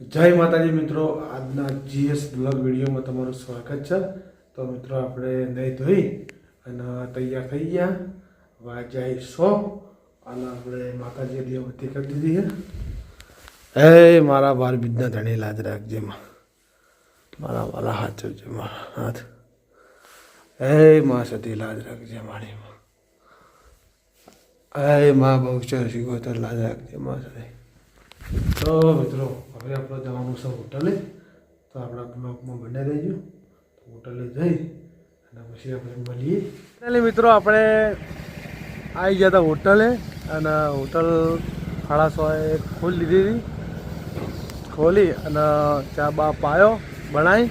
જય માતાજી મિત્રો, આજના જીએસ બ્લોગ વિડીયોમાં તમારું સ્વાગત છે. તો મિત્રો, આપણે નહીં ધોઈ અને તૈયાર થઈ ગયા. વાજાઈ સો અને આપણે માતાજી દેવતી કરી દીધી છે. હે, મારા બાર બીજના ધણી લાજ રાખજે મારા વાલા હાથ જોજે મારા હાથ. હે, માં સતી, લાજ રાખજે મારી માં. હે, માં બહુ શીખો તો લાજ રાખજે માં સતી તો મિત્રો, હવે આપણે જવાનું છે હોટલે. તો આપણા બ્લોગમાં બને રહેજો હોટલે જઈ અને પછી આપણે મળીએ. એટલે મિત્રો, આપણે આવી ગયા હતા હોટલે અને હોટલ સાડા ખોલી લીધી હતી. ખોલી અને ચા બા પાયો બનાવી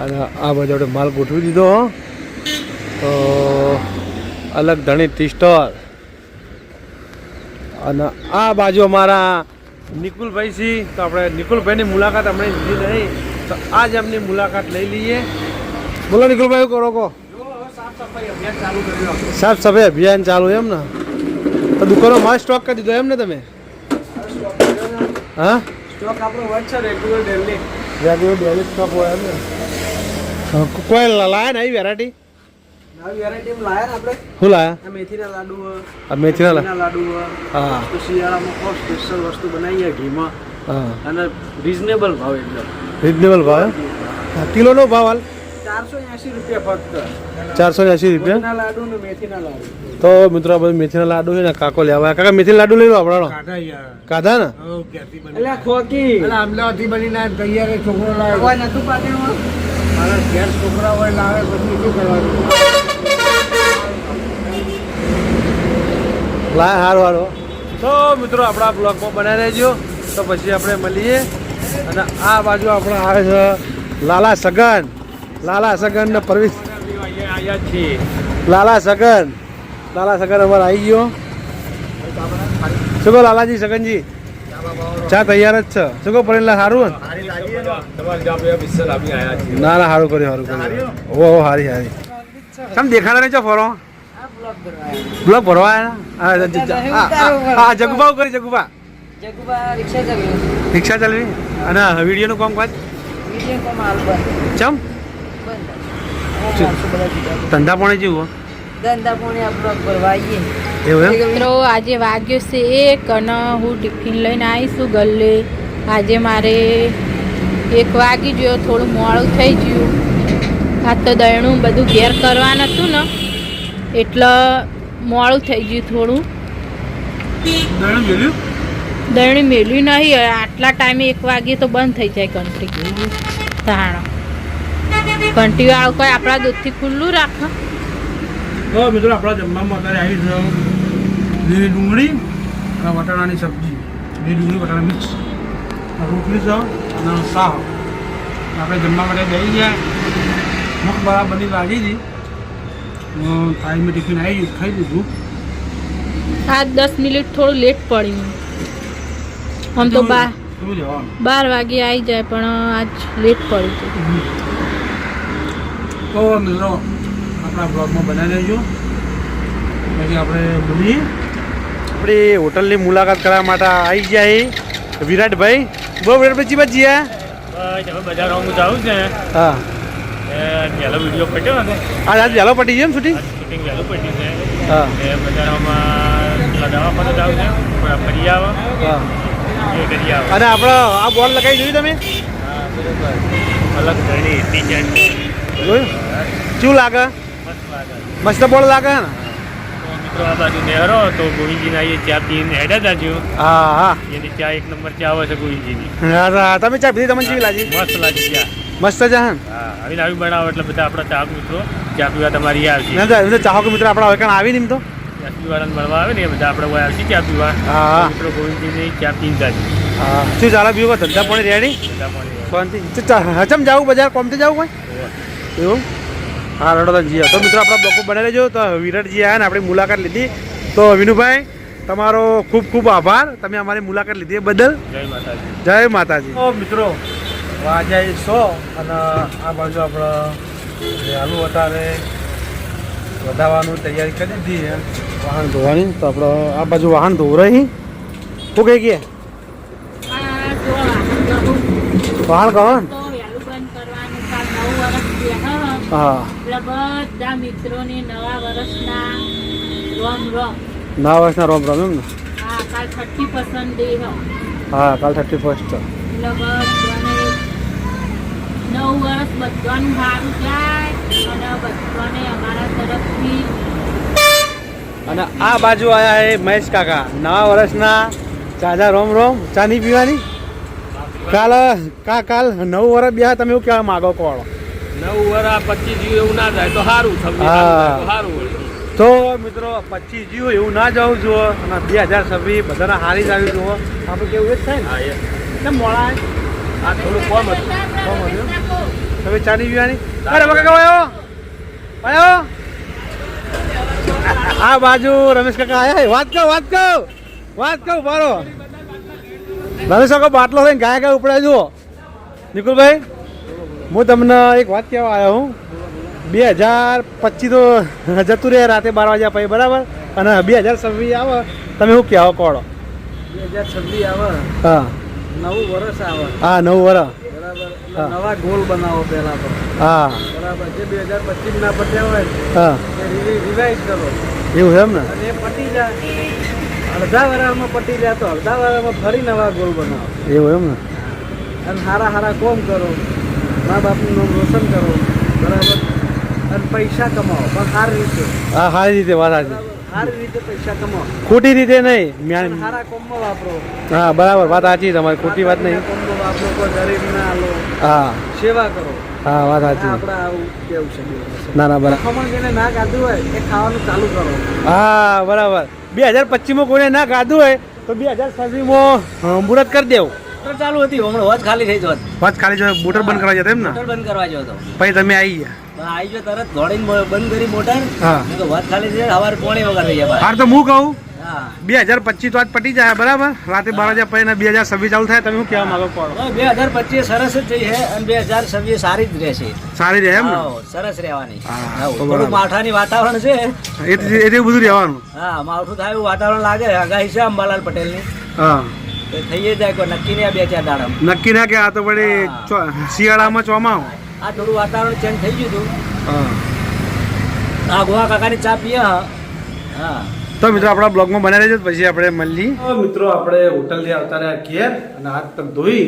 અને આ બધો આપણે માલ ગોઠવી દીધો તો અલગ ધણી ટી સ્ટોલ અને આ બાજુ અમારા નિકુલભાઈ સી તો આપણે નિકુલભાઈની મુલાકાત આપણે લીધી નહીં. તો આજ એમની મુલાકાત લઈ લઈએ. બોલો નિકુલભાઈ કરો કહો સાફ સફાઈ અભિયાન ચાલુ એમ ને? તો દુકાનો માં સ્ટોક કરી દીધો એમ ને તમે? હા? સ્ટોક આપણો હોય છે regular daily regular daily stock હોય એમ ને? કોઈ લાયા ને આવી વેરાયટી શું લાયા? મેથીના લાડુ આ મેથીના લાડુ હા. તો શિયાળામાં ખૂબ સ્પેશિયલ વસ્તુ બનાવીએ ઘીમાં. હા. અને રિઝનેબલ ભાવ એકદમ. રિઝનેબલ ભાવ? કિલોનો ભાવ હાલ? ચારસો એંસી રૂપિયા ફક્ત. ચારસો ને એંસી રૂપિયા લાડુ ને મેથીના લાડુ. તો મિત્રો આ બધું મેથીના લાડુ છે ને કાકો લેવા. કાકા મેથી લાડુ લઈ લો આપણાનો. કાધા ને? એટલે ખોકી. અમદાવાદથી બનીને તૈયાર છોકરો લાવે. નતું મારા ઘેર છોકરા હોય લાવે પછી શું કરવાનું? લાય હારો હારો. તો મિત્રો આપણા બ્લોગમાં બનાવી રહેજો. તો પછી આપણે મળીએ. અને આ બાજુ આપણે આવે છે લાલા સગન. લાલા સગન ને પરવીશ લાલા સગન. લાલા સગન અમારે આવી ગયો. શું કહો લાલાજી સગનજી? ચા તૈયાર જ છે. શું કહો પરેલા સારું ને? ના ના સારું કર્યું સારું કર્યું. ઓ ઓ હારી હારી. તમે દેખાડા નહીં છો ફરો? બ્લોક ભરવા? હા, જગુબા કરી જગુબા જગુબા રિક્ષા ચલાવી રિક્ષા ચાલવી? અને વિડીયોનું કામ કાજ બંધ. ચમ. બંધ ધંધા પોણે જેવું ધંધા પોણી ભરવા આવીએ મિત્રો આજે વાગ્યો છે એક અને હું ટિફિન લઈને આવીશું ગલ્લે. આજે મારે એક વાગી ગયો થોડું મોડું થઈ ગયું. આ તો દયણું બધું ઘેર કરવાનું હતું ને. એટલે મોડું થઈ ગયું થોડું. દહીણી મેળ્યું નહીં આટલા ટાઈમે એક વાગે તો બંધ થઈ જાય કંટ્રી તાણ કંટ્રી વાળું કોઈ આપણા દૂધથી ખુલ્લું રાખો? તો મિત્રો આપણા જમવામાં અત્યારે આવી છે લીલી ડુંગળી અને વટાણાની સબ્જી. લીલી ડુંગળી વટાણા મિક્સ. રોટલી છે અને શાહ આપણે જમવા માટે જઈ ગયા. મસ્ત બરાબરની લાગી હતી થાળીમાં ટિફિન આવી ખાઈ લીધું. આ દસ મિનિટ થોડું લેટ પડ્યું. આમ તો બાર બાર વાગે આવી જાય પણ આજ લેટ પડ્યું હતું તો મિત્રો આપણા બ્લોગમાં બનાવી દેજો પછી આપણે બોલીએ આપણે હોટલની મુલાકાત કરવા માટે આવી ગયા વિરાટભાઈ. બહુ વિરાટભાઈ ચીબા હા? બજાર હું જાઉં છે. હા. પહેલો વીડિયો પટ્યો ને? આજ આજ વહેલો પટી ગયો એમ શૂટિંગ? શૂટિંગ વહેલું પડ્યું છે. હા. એ બજારોમાં લગાવવા પણ જાઉં છે. થોડા ફરી આવે. એ કરી આવે. અને આપણો આ બોર્ડ લગાવી જોયું તમે? અલગ ઘણી ડિઝાઇન જોયું? શું લાગે? મસ્ત બોર્ડ લાગે ને? મિત્રો આ બાજુ નહેરો તો ગોવિંદજીના એ ચા પીને હા હા. એની ચા એક નંબર ચા આવે છે ગોવિંદજીની હા. તમે ચા પીધી તમને કેવી લાગી? મસ્ત લાગી ચા. મસ્ત હા. આવીને આવી બનાવો એટલે બધા આપણા ચાહક મિત્રો ચા પીવા તમારી આવશે ના તો એમ તો ચાહકો મિત્ર આપણા હવે કાંઈ આવી ને એમ તો. ચા પીવાળાને મળવા આવે ને એ બધા આપણે હોય આવશે ચા પીવા હા મિત્રો ગોવિંદજીની ચા પીને જાજો હા શું ચાલો બીજું ધંધા પાણી રેડી શાંતિ હચમ જાવું બજાર કોમથી જાવું કોઈ? એવું? હા રણોદનજી તો જીયા મિત્રો આપણા બ્લોકો બનાવી લેજો તો વિરાટજી આવ્યા ને આપણી મુલાકાત લીધી. તો વિનુભાઈ તમારો ખૂબ ખૂબ આભાર. તમે અમારી મુલાકાત લીધી એ બદલ. જય માતાજી. જય માતાજી. તો મિત્રો વાજાઈ સો અને આ બાજુ આપણે આલુ અત્યારે વધારવાનું તૈયારી કરી દીધી છે. વાહન ધોવાની? તો આપણે આ બાજુ વાહન ધોવરાઈ. શું કહી ગયા વાહન થયા હ. મિત્રોને નવા વર્ષના રોમ રોમ નવા વર્ષના રોમ રોમ એમ ને? હા કાલ થર્ટી પર્સન્ટ ડે હા. કાલ થર્ટી ફર્સ્ટ નવ વર્ષ બધાનું સારું જાય અને બધાને અમારા તરફથી. અને આ બાજુ આયા એ મહેશ કાકા. નવા વર્ષના ચાજા રોમ રોમ. ચાની પીવાની? કાલ કા કાલ? નવ વર્ષ બે તમે એવું કહેવા માગો કોણ? નવ વર્ષ પચીસ જીવ એવું ના જાય તો સારું હા. સારું તો મિત્રો પચીસ જીવ એવું ના જવું જુઓ અને બે હજાર છવ્વીસ બધાના હારી જ આવી જુઓ. આપણે કેવું એ જ થાય ને? મોડા? આ થોડું કોમ હતું. તમે ચા નહીં પીવાની? અરે બકા કાકા આવ્યો આવ્યો આ બાજુ રમેશ કાકા આયા વાત કહો વાત કહો. વાત કહો બારો રમેશ કાકા બાટલો લઈને ગાય ગાય ઉપડે જુઓ. નિકુલભાઈ હું તમને એક વાત કહેવા આવ્યો હું. બે હજાર પચીસ તો જતું રહે રાતે બાર વાગ્યા પછી બરાબર? અને બે હજાર છવ્વીસ આવે તમે શું કહેવા કોડો બે હજાર છવ્વીસ આવે. હા. નવું વર્ષ આવે. હા નવું વરસ. બરાબર. નવા ગોલ બનાવો પહેલા તો. હા. બરાબર? જે બે હજાર પચીસ ના પત્યા હોય હા. રિવાઇઝ કરો. એવું એમ ને? અને એ પતી જાય. અડધા વરાળમાં પતી જાય તો અડધા વરાળમાં ફરી નવા ગોલ બનાવો. એવું એમ ને? અને હારા હારા કોમ કરો. મા બાપનું નામ રોશન કરો. બરાબર? અને પૈસા કમાવો. પણ સારી રીતે. હા સારી રીતે વાત સારી રીતે પૈસા કમાવો. ખોટી રીતે નહીં સારા કોમમાં વાપરો. હા બરાબર વાત સાચી તમારી ખોટી વાત નહીં. કોમમાં વાપરો કોઈ ગરીબ ના આલો હા. સેવા કરો. હા વાત સાચી. આપણે આવું કેવું છે? ના ના બરાબર ખમણ જેને ના ખાધું હોય એ ખાવાનું ચાલુ કરો. હા બરાબર. બે હજાર પચીસમાં કોઈને ના ખાધું હોય તો બે હજાર છવ્વીસમાં મુહૂર્ત કરી દેવું. મોટર ચાલુ હતી હમણાં વાત ખાલી થઈ જોત વાત ખાલી જો મોટર બંધ કરવા જતો એમ ને? મોટર બંધ કરવા જતો પછી તમે આવી ગયા. આવી ગયો તરત દોડીને બંધ કરી મોટર. કીધું વોચ ખાલી છે સવારે પોણી વગર થઈ હાર તો હું કહું? બે હજાર પચીસ તો આજ પટી જાય બરાબર? રાતે બાર હજાર પછી બે હજાર છવ્વીસ ચાલુ થાય તમે શું કહેવા માંગો બે હજાર પચીસ સરસ જ થઈ છે અને બે હજાર છવ્વીસ સારી જ રહેશે. સારી રહે એમ સરસ રહેવાની. થોડું માઠાની વાતાવરણ છે. એ તો- એ તો બધું રહેવાનું. હા માવઠું થાય એવું વાતાવરણ લાગે. આગાહી છે અંબાલાલ પટેલની. હા. તો થઈ જાય કોઈ નક્કી નહીં આ બે ચાર દાડા નક્કી ના કે આ તો વળી શિયાળામાં ચોમાવું આ થોડું વાતાવરણ ચેન્જ થઈ ગયું હતું. હા. આ ગોવા કાકાની ચા પીએ હા. હા તો મિત્રો આપણા બ્લોગમાં બનાવી દેજો પછી આપણે મળીએ. મિત્રો આપણે હોટલથી આવતા રહ્યા ઘેર અને હાથ પગ ધોઈ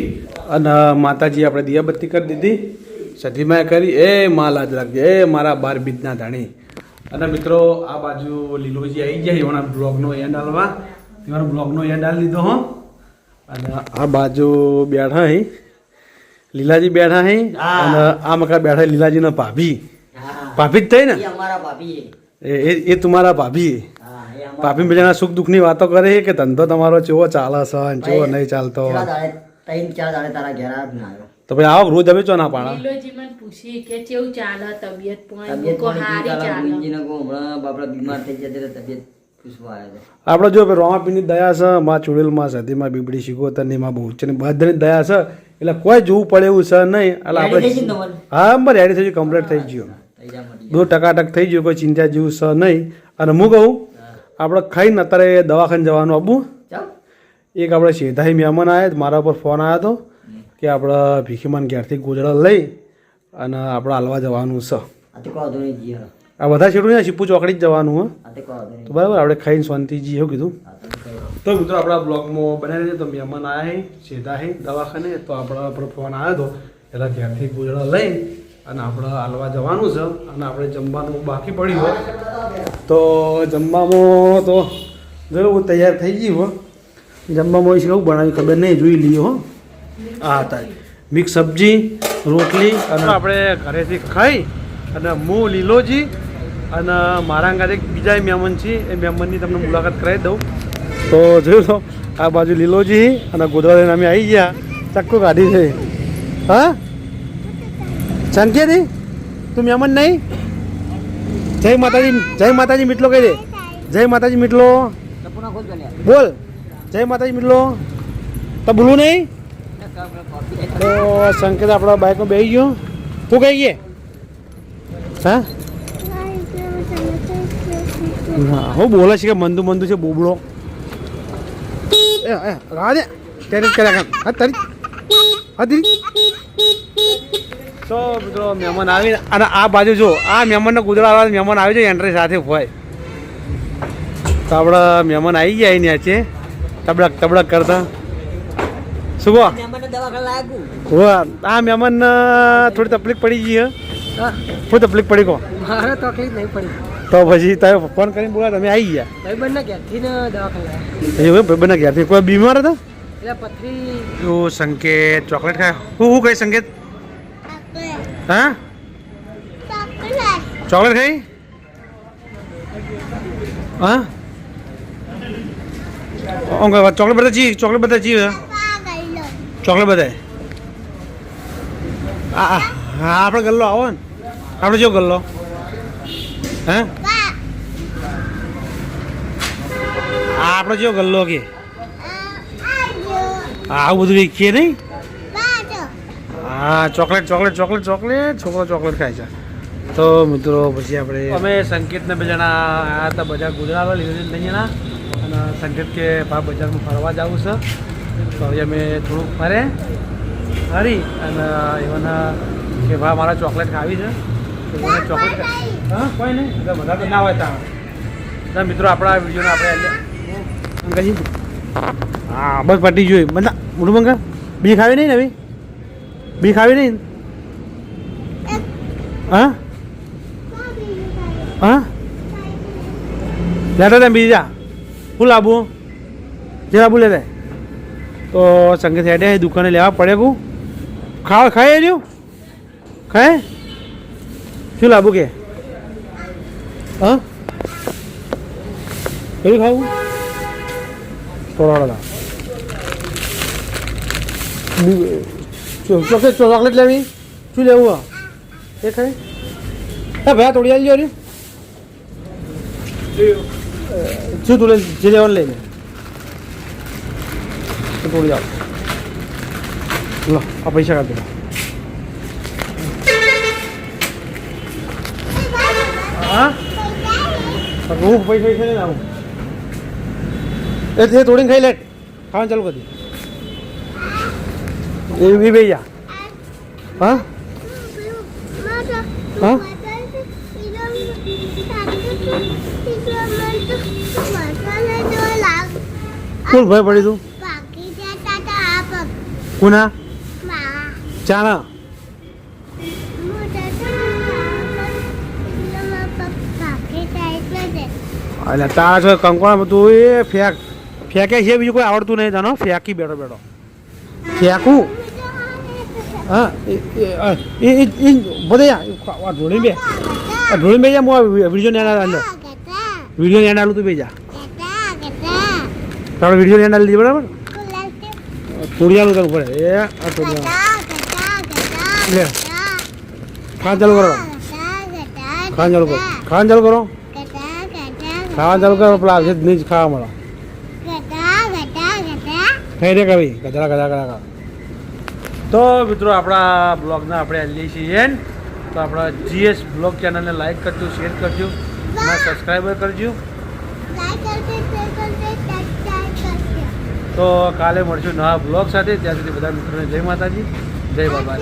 અને માતાજી આપણે દિયાબત્તી કરી દીધી. સધીમાએ કરી એ મા લાજ રાખજે એ મારા બાર બીજના ધાણી. અને મિત્રો આ બાજુ લીલોજી આવી ગયા એવાના બ્લોગનો એન્ડ હાલવા. એવાનો બ્લોગનો એન્ડ હાલ લીધો હો. અને આ બાજુ બેઠા હી. લીલાજી બેઠા હી અને આ મકા બેઠા લીલાજીના ભાભી. ભાભી જ થઈ ને? ભાભી એ એ- એ તમારા ભાભી ભાભી બીજાના સુખ દુઃખની વાતો કરે કે ધંધો તમારો ચેવો ચાલે છે અને કેવો નહીં ચાલતો? ના તો ભાઈ આવો રોજ અમે ચો ના પાણા લીલોજી પૂછી કે કેવું ચાલે તબિયત પણ તબિયત મૂકો હારી ચાલે. હમણાં બાપડા બીમાર થઈ ગયા તબિયત આપણે જો રોમાપીની દયા છે માં ચુડેલમાં સતીમાં બીબડી તને માં બહુ છે બધાની દયા છે એટલે કોઈ જોવું પડે એવું છે નહીં. એટલે આપણે હા બરાબર એડી થઈ ગયું કમ્પ્લીટ થઈ ગયું. મળી ટકાટક થઈ ગયું કોઈ ચિંતા જેવું છે નહીં. અને હું કહું આપણે ખાઈને અત્યારે દવાખાને જવાનું આપવું એક આપણે શેધાઈ મહેમાન આવ્યા મારા ઉપર ફોન આવ્યો હતો કે આપણે ભીખીમાન ઘેરથી ગુજરાત લઈ અને આપણે હાલવા જવાનું છે. આ બધા છેડું ને શીપુ ચોકડી જ જવાનું હા. તો બરાબર આપણે ખાઈને શાંતિજી એવું કીધું. તો મિત્રો, આપણા બ્લોગમાં બનાવી દે તો મહેમાન આવ્યા છે સીધા હે દવાખાને. તો આપણા આપણો ફોન આવ્યો હતો. એટલે ત્યાંથી ગોજડા લઈ અને આપણે હાલવા જવાનું છે અને આપણે જમવાનું બાકી પડ્યું હોય. તો જમવામાં તો જોયું તૈયાર થઈ ગયું હો. જમવામાં છે કેવું બનાવ્યું, ખબર નહીં, જોઈ લઈએ હો. આ હતા. મિક્સ સબ્જી, રોટલી અને આપણે ઘરેથી ખાઈ અને હું લીલોજી અને મારા એક બીજા મહેમાન છે. એ મહેમાનની તમને મુલાકાત કરાવી દઉં. તો જોયું તો આ બાજુ લીલોજી અને ગોધરા અમે આવી ગયા. ચક્કુ કાઢી છે. હા? સંખ્યાથી તું મહેમાન નહીં? જય માતાજી જય માતાજી મીટલો કહી દે. જય માતાજી મીટલો. બોલ. જય માતાજી મીટલો તો બોલું નહીં? તો સંકેત આપણા બાઇકમાં બેસી ગયો. તું કઈ ગયે? હા? હા હું બોલે છે કે મંદુ મંદુ છે બોબડો. હા તારી હા દીદી તો મિત્રો મહેમાન આવી અને આ બાજુ જો આ મહેમાનને ગુજરાત મહેમાન આવી જાય એન્ટ્રી સાથે હોય તો આપણા મહેમાન આવી ગયા અહીં છે તબડક તબડક કરતા. શું કહો. આ મહેમાન થોડી તકલીફ પડી ગઈ હા. થોડી તકલીફ પડી કહો? મારે તકલીફ નહીં પડી. તો પછી તમે ફોન કરીને બોલા તમે આવી ગયા. ભાઈ બંને ક્યાંથી ને દવાખાના. એવું ભાઈબંધના ઘેરથી? કોઈ બીમાર હતા? એટલે પથરી. જો સંકેત. ચોકલેટ ખાય? હું હું કઈ સંકેત? હા? ચોકલેટ ખાઈ? હા? ચોકલેટ બધા જી ચોકલેટ બધા જી ચોકલેટ બધા? હા આપણે ગલ્લો આવો ને. આપણે જો ગલ્લો. હે? આ આપણે જો ગલ્લો કે? આવું બધું વેચીએ નહીં? હા, ચોકલેટ ચોકલેટ ચોકલેટ ચોકલેટ, છોકરો ચોકલેટ ખાય છે. તો મિત્રો, પછી આપણે અમે સંકેતને બે જણા આવ્યા હતા બજાર ગુજરાત લીધે જણા અને સંકેત કે ભા બજારમાં ફરવા જવું છે. તો હવે અમે થોડુંક ફરે. ફરી અને એવાના કે ભા મારા ચોકલેટ ખાવી છે. મિત્રો, આપણા વિડીયોને આપણે હા, બસ પટી જોઈ મતલબ મોટું મંગા બી ખાવી નહીં ને હવે? બી ખાવી નહીં હા? હા? લેતા હતા બીજા શું લાવવું જે લાવવું લેતા તો સંગીત હેડે, દુકાને લેવા પડે બહુ. ખાવા ખાઈ રહ્યું? ખાય? શું લાવવું કે? હા? કેવું ખાવું? થોડા ચોકલેટ ચોકલેટ લેવી? શું લેવું આ? એ ખાઈ? હા ભાઈ તોડી આવી રે. શું તું જે લેવાનું લઈને તોડી જાઓ લો, આ પૈસા કાઢ દો હા હું પૈસા છે ને આવું એ તે તોડીને ખાઈ લેટ. ખાવાનું ચાલુ કરી દે. એ બી બે જા. હા? હા? કોણ ભાઈ પડી તું? કોના? ચાના? એટલે તારા છે કંકોણા તું એ ફેંક, ફેંકે છે, બીજું કોઈ આવડતું નહીં જાણો ફેંકી બેઠો બેઠો. ફેંકું? હા, એ બધા બધે ઢોળી બે. ઢોળી બે જા વીડિયો ને એના અંદર. વીડિયો ને એના આલું તું બે જા. તારો વીડિયો ને એના લીધી બરાબર? તોડિયાનું કરવું પડે એ, આ લે. ખાન ચાલુ કરો. ખાન ચાલુ કરો. ખાન ચાલુ કરો. ખાવા ચાલુ કરો, પેલા આવશે નહીં ખાવા મળે. ખાઈ રે કવી ગધડા ગધડા ગધડા ગધા તો મિત્રો, આપણા બ્લોગના આપણે લઈએ છીએ તો આપણા જીએસ બ્લોગ ચેનલને લાઈક કરજો, શેર કરજો અને સબસ્ક્રાઈબર કરજો. તો કાલે મળશું નવા બ્લોગ સાથે. ત્યાં સુધી બધા મિત્રોને જય માતાજી, જય બાબા.